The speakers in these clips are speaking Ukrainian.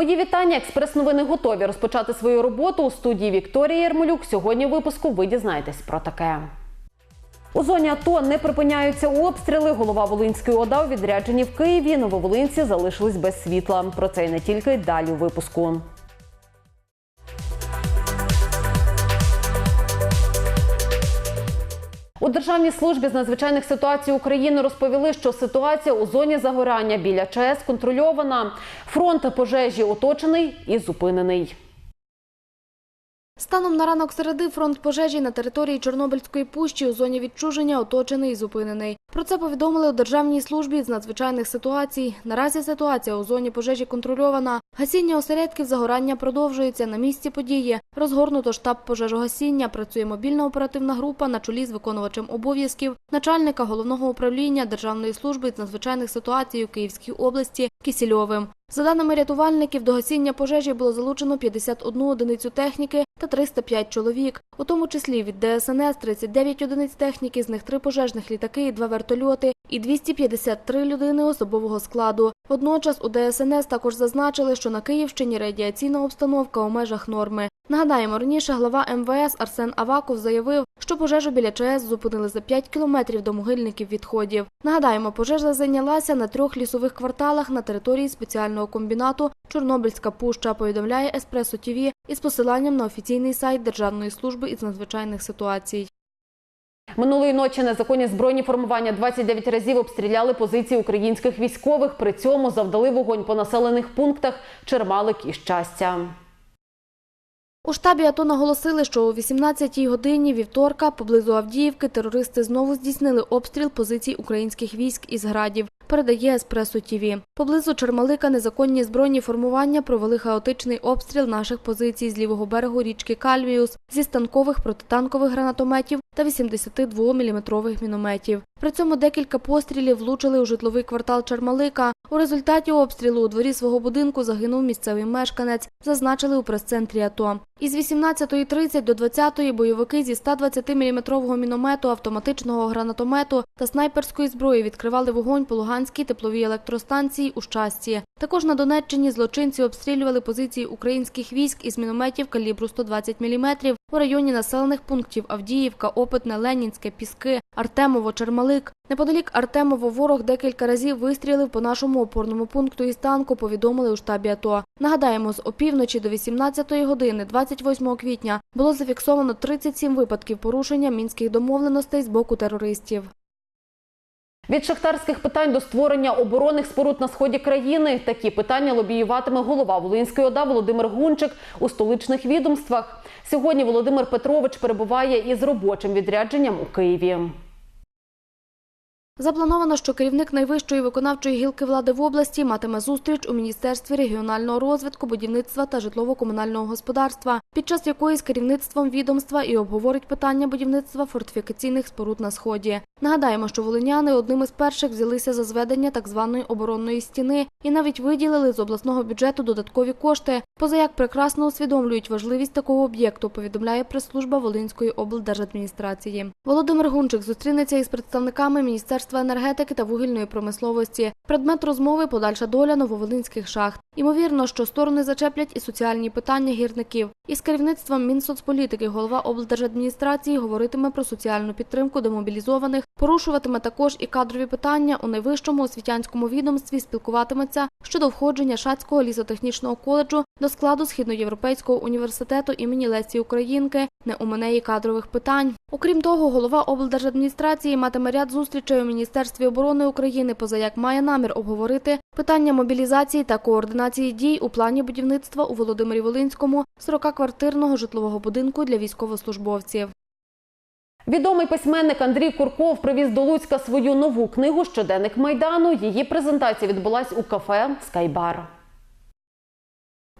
Мої вітання. Експрес-новини готові розпочати свою роботу у студії Вікторії Єрмолюк. Сьогодні у випуску ви дізнаєтесь про таке. У зоні АТО не припиняються обстріли. Голова Волинської ОДА у відрядженні в Києві. Нововолинці залишились без світла. Про це і не тільки далі у випуску. У Державній службі з надзвичайних ситуацій України розповіли, що ситуація у зоні загорання біля ЧАЕС контрольована. Фронт пожежі оточений і зупинений. Станом на ранок середи фронт пожежі на території Чорнобильської пущі у зоні відчуження оточений і зупинений. Про це повідомили у Державній службі з надзвичайних ситуацій. Наразі ситуація у зоні пожежі контрольована. Гасіння осередків загорання продовжується. На місці події розгорнуто штаб пожежогасіння. Працює мобільна оперативна група на чолі з виконувачем обов'язків начальника головного управління Державної служби з надзвичайних ситуацій у Київській області Кісільовим. За даними рятувальників, до гасіння пожежі було залучено 51 одиницю техніки та 305 чоловік, у тому числі від ДСНС 39 одиниць техніки, з них три пожежних літаки і два вертольоти, і 253 людини особового складу. Водночас у ДСНС також зазначили, що на Київщині радіаційна обстановка у межах норми. Нагадаємо, раніше глава МВС Арсен Аваков заявив, що пожежу біля ЧАЕС зупинили за 5 кілометрів до могильників відходів. Нагадаємо, пожежа зайнялася на трьох лісових кварталах на території спеціального комбінату Чорнобильська пуща, повідомляє Еспресо ТІВІ із посиланням на офіційний сайт Державної служби із надзвичайних ситуацій. Минулої ночі незаконні збройні формування 29 разів обстріляли позиції українських військових. При цьому завдали вогонь по населених пунктах Чермалик і Щастя. У штабі АТО наголосили, що о 18-й годині вівторка поблизу Авдіївки терористи знову здійснили обстріл позицій українських військ із градів. Передає Еспресо ТІВІ. Поблизу Чермалика незаконні збройні формування провели хаотичний обстріл наших позицій з лівого берегу річки Кальвіус зі станкових протитанкових гранатометів та 82-мм мінометів. При цьому декілька пострілів влучили у житловий квартал Чермалика. У результаті обстрілу у дворі свого будинку загинув місцевий мешканець, зазначили у прес-центрі АТО. Із 18.30 до 20.00 бойовики зі 120-мм міномету, автоматичного гранатомету та снайперської зброї відкривали вогонь по Луганській тепловій електростанції у Щасті. Також на Донеччині злочинці обстрілювали позиції українських військ із мінометів калібру 120 мм у районі населених пунктів Авдіївка, Опитне, Ленінське, Піски, Артемово, Чермалик. Неподалік Артемово ворог декілька разів вистрілив по нашому опорному пункту із танку, повідомили у штабі АТО. Нагадаємо, з опівночі до 18 години 28 квітня було зафіксовано 37 випадків порушення мінських домовленостей з боку терористів. Від шахтарських питань до створення оборонних споруд на сході країни такі питання лобіюватиме голова Волинської ОДА Володимир Гунчик у столичних відомствах. Сьогодні Володимир Петрович перебуває із робочим відрядженням у Києві. Заплановано, що керівник найвищої виконавчої гілки влади в області матиме зустріч у Міністерстві регіонального розвитку, будівництва та житлово-комунального господарства, під час якої з керівництвом відомства і обговорить питання будівництва фортифікаційних споруд на сході. Нагадаємо, що волиняни одним із перших взялися за зведення так званої оборонної стіни і навіть виділили з обласного бюджету додаткові кошти. Позаяк прекрасно усвідомлюють важливість такого об'єкту, повідомляє прес-служба Волинської облдержадміністрації. Володимир Гунчик зустрінеться із представниками Міністерства енергетики та вугільної промисловості. Предмет розмови подальша доля нововолинських шахт. Ймовірно, що сторони зачеплять і соціальні питання гірників. Із керівництвом Мінсоцполітики голова облдержадміністрації говоритиме про соціальну підтримку демобілізованих, порушуватиме також і кадрові питання у найвищому освітянському відомстві. Спілкуватиметься щодо входження Шацького лісотехнічного коледжу до складу Східноєвропейського університету імені Лесі Українки, не у менеї кадрових питань. Окрім того, голова облдержадміністрації матиме ряд зустрічей у Міністерстві оборони України, позаяк має намір обговорити питання мобілізації та координації дій у плані будівництва у Володимирі Волинському 40-квартирного житлового будинку для військовослужбовців. Відомий письменник Андрій Курков привіз до Луцька свою нову книгу Щоденник Майдану. Її презентація відбулась у кафе Скайбар.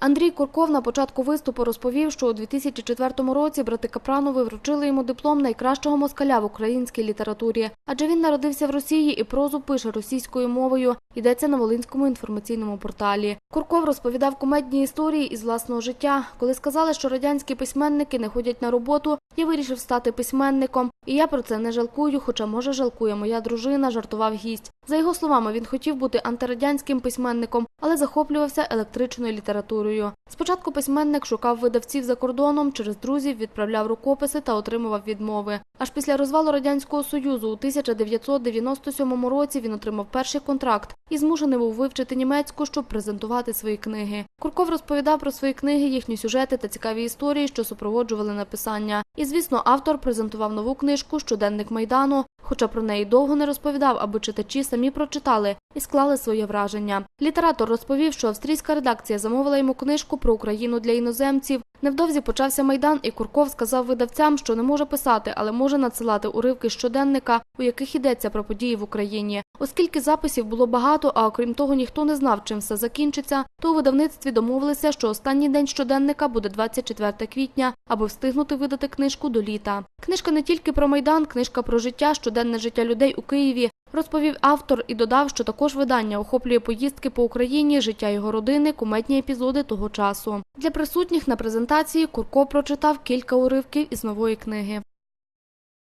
Андрій Курков на початку виступу розповів, що у 2004 році брати Капранови вручили йому диплом найкращого москаля в українській літературі. Адже він народився в Росії і прозу пише російською мовою. Йдеться на Волинському інформаційному порталі. Курков розповідав кумедні історії із власного життя. Коли сказали, що радянські письменники не ходять на роботу, Я вирішив стати письменником, і я про це не жалкую, хоча може жалкує моя дружина, жартував гість. За його словами, він хотів бути антирадянським письменником, але захоплювався електричною літературою. Спочатку письменник шукав видавців за кордоном, через друзів відправляв рукописи та отримував відмови. Аж після розвалу радянського союзу у 1997 році він отримав перший контракт і змушений був вивчити німецьку, щоб презентувати свої книги. Курков розповідав про свої книги, їхні сюжети та цікаві історії, що супроводжували написання. І звісно, автор презентував нову книжку Щоденник майдану. Хоча про неї довго не розповідав, аби читачі самі прочитали і склали своє враження. Літератор розповів, що австрійська редакція замовила йому книжку про Україну для іноземців. Невдовзі почався майдан, і Курков сказав видавцям, що не може писати, але може надсилати уривки щоденника, у яких йдеться про події в Україні. Оскільки записів було багато, а окрім того, ніхто не знав, чим все закінчиться, то у видавництві домовилися, що останній день щоденника буде 24 квітня, аби встигнути видати книжку до літа. Книжка не тільки про майдан, книжка про життя, щоденне життя людей у Києві. Розповів автор і додав, що також видання охоплює поїздки по Україні, життя його родини, куметні епізоди того часу. Для присутніх на презентації Курко прочитав кілька уривків із нової книги.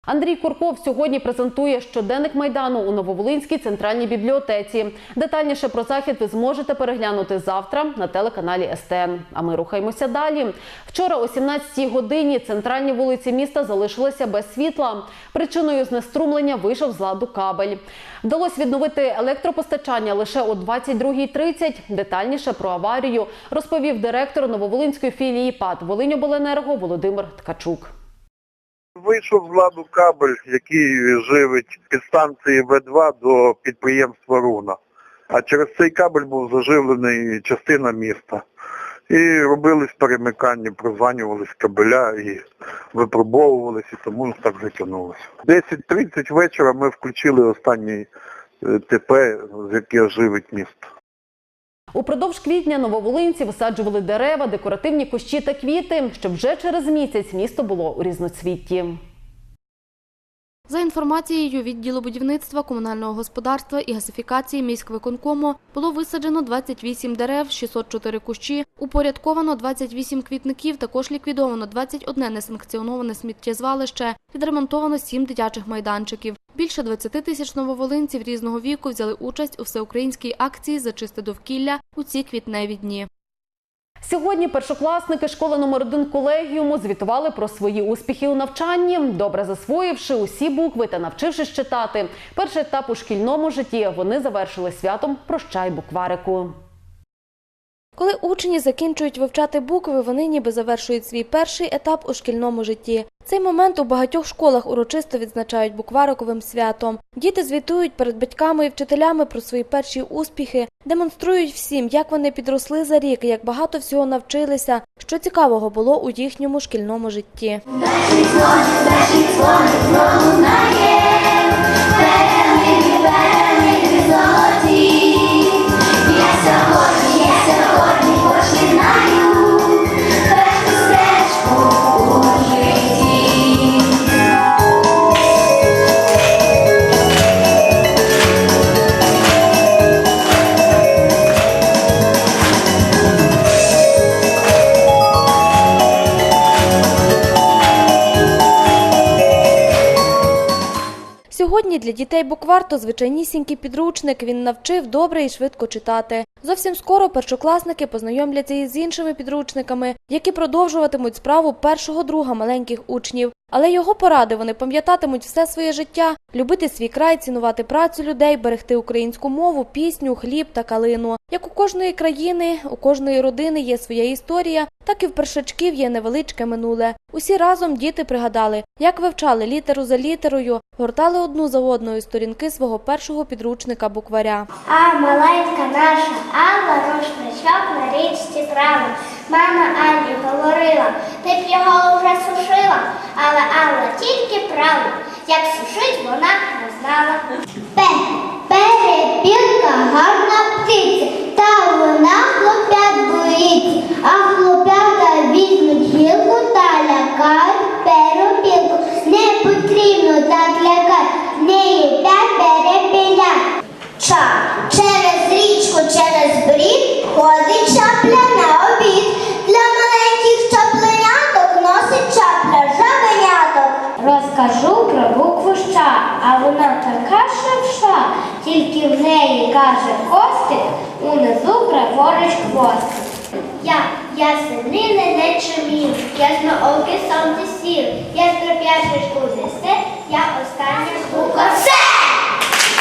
Андрій Курков сьогодні презентує щоденник майдану у Нововолинській центральній бібліотеці. Детальніше про захід ви зможете переглянути завтра на телеканалі СТН. А ми рухаємося далі. Вчора о 17-й годині центральні вулиці міста залишилися без світла. Причиною знеструмлення вийшов з ладу кабель. Вдалося відновити електропостачання лише о 22.30. Детальніше про аварію розповів директор Нововолинської філії ПАД «Волиньобленерго» Володимир Ткачук. Вийшов з ладу кабель, який живить підстанції В2 до підприємства Руна. А через цей кабель був заживлений частина міста. І робились перемикання, прозванювались кабеля і випробовувалися, і тому так затягнулося. 10.30 вечора ми включили останній е, ТП, з яке живить місто. Упродовж квітня нововолинці висаджували дерева, декоративні кущі та квіти, щоб вже через місяць місто було у різноцвітті. За інформацією відділу будівництва, комунального господарства і гасифікації міськвиконкому було висаджено 28 дерев, 604 кущі, упорядковано 28 квітників, також ліквідовано 21 несанкціоноване сміттєзвалище, відремонтовано 7 дитячих майданчиків. Більше 20 тисяч нововолинців різного віку взяли участь у всеукраїнській акції «Зачисти довкілля» у ці квітневі дні. Сьогодні першокласники школи номер 1 колегіуму звітували про свої успіхи у навчанні, добре засвоївши усі букви та навчившись читати. Перший етап у шкільному житті вони завершили святом Прощай букварику. Коли учні закінчують вивчати букви, вони ніби завершують свій перший етап у шкільному житті. Цей момент у багатьох школах урочисто відзначають буквариковим святом. Діти звітують перед батьками і вчителями про свої перші успіхи, демонструють всім, як вони підросли за рік, як багато всього навчилися, що цікавого було у їхньому шкільному житті. Сьогодні для дітей букварто звичайнісінький підручник. Він навчив добре і швидко читати. Зовсім скоро першокласники познайомляться із іншими підручниками, які продовжуватимуть справу першого друга маленьких учнів. Але його поради вони пам'ятатимуть все своє життя: любити свій край, цінувати працю людей, берегти українську мову, пісню, хліб та калину. Як у кожної країни, у кожної родини є своя історія, так і в першачків є невеличке минуле. Усі разом діти пригадали, як вивчали літеру за літерою, гортали одну за одною сторінки свого першого підручника букваря. А маленька наша Алла рушничок на річці трава. Мама Аллі говорила, ти б його вже сушила, але Алла тільки прала, як сушить вона не знала. Пе, перепілка гарна птиця, та вона хлопят боїться, а хлопята візьмуть гілку та лякають перепілку. Не потрібно так лякати, в неї п'ять перепіля. Ча через річку, через брід ходить чапля на обід. Для маленьких чапленяток носить чапля жабеня. Розкажу про букву Щ, а вона така шевша, тільки в неї каже Костик, унизу праворуч хвостик. Я, я синини не чумів, яснооки сонце сів, я строп'яшечку несе, я остання буква С.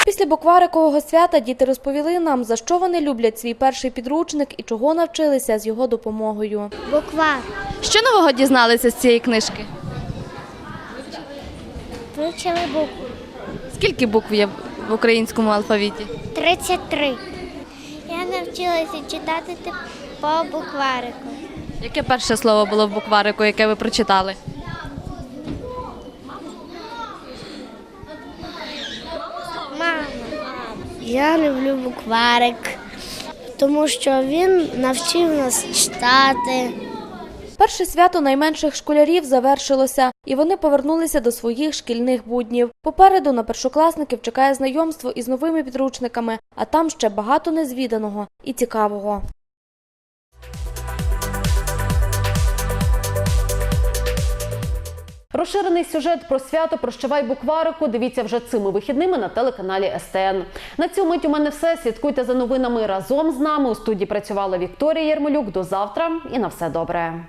Після букварикового свята діти розповіли нам, за що вони люблять свій перший підручник і чого навчилися з його допомогою. Буква. Що нового дізналися з цієї книжки? Вивчили букву. Скільки букв є в українському алфавіті? 33. Я навчилася читати по букварику. Яке перше слово було в букварику, яке ви прочитали? Мама. Я люблю букварик, тому що він навчив нас читати. Перше свято найменших школярів завершилося, і вони повернулися до своїх шкільних буднів. Попереду на першокласників чекає знайомство із новими підручниками, а там ще багато незвіданого і цікавого. Розширений сюжет про свято Прощавай букварику. Дивіться вже цими вихідними на телеканалі СТН. На цю мить у мене все. Слідкуйте за новинами разом з нами. У студії працювала Вікторія Єрмолюк. До завтра і на все добре.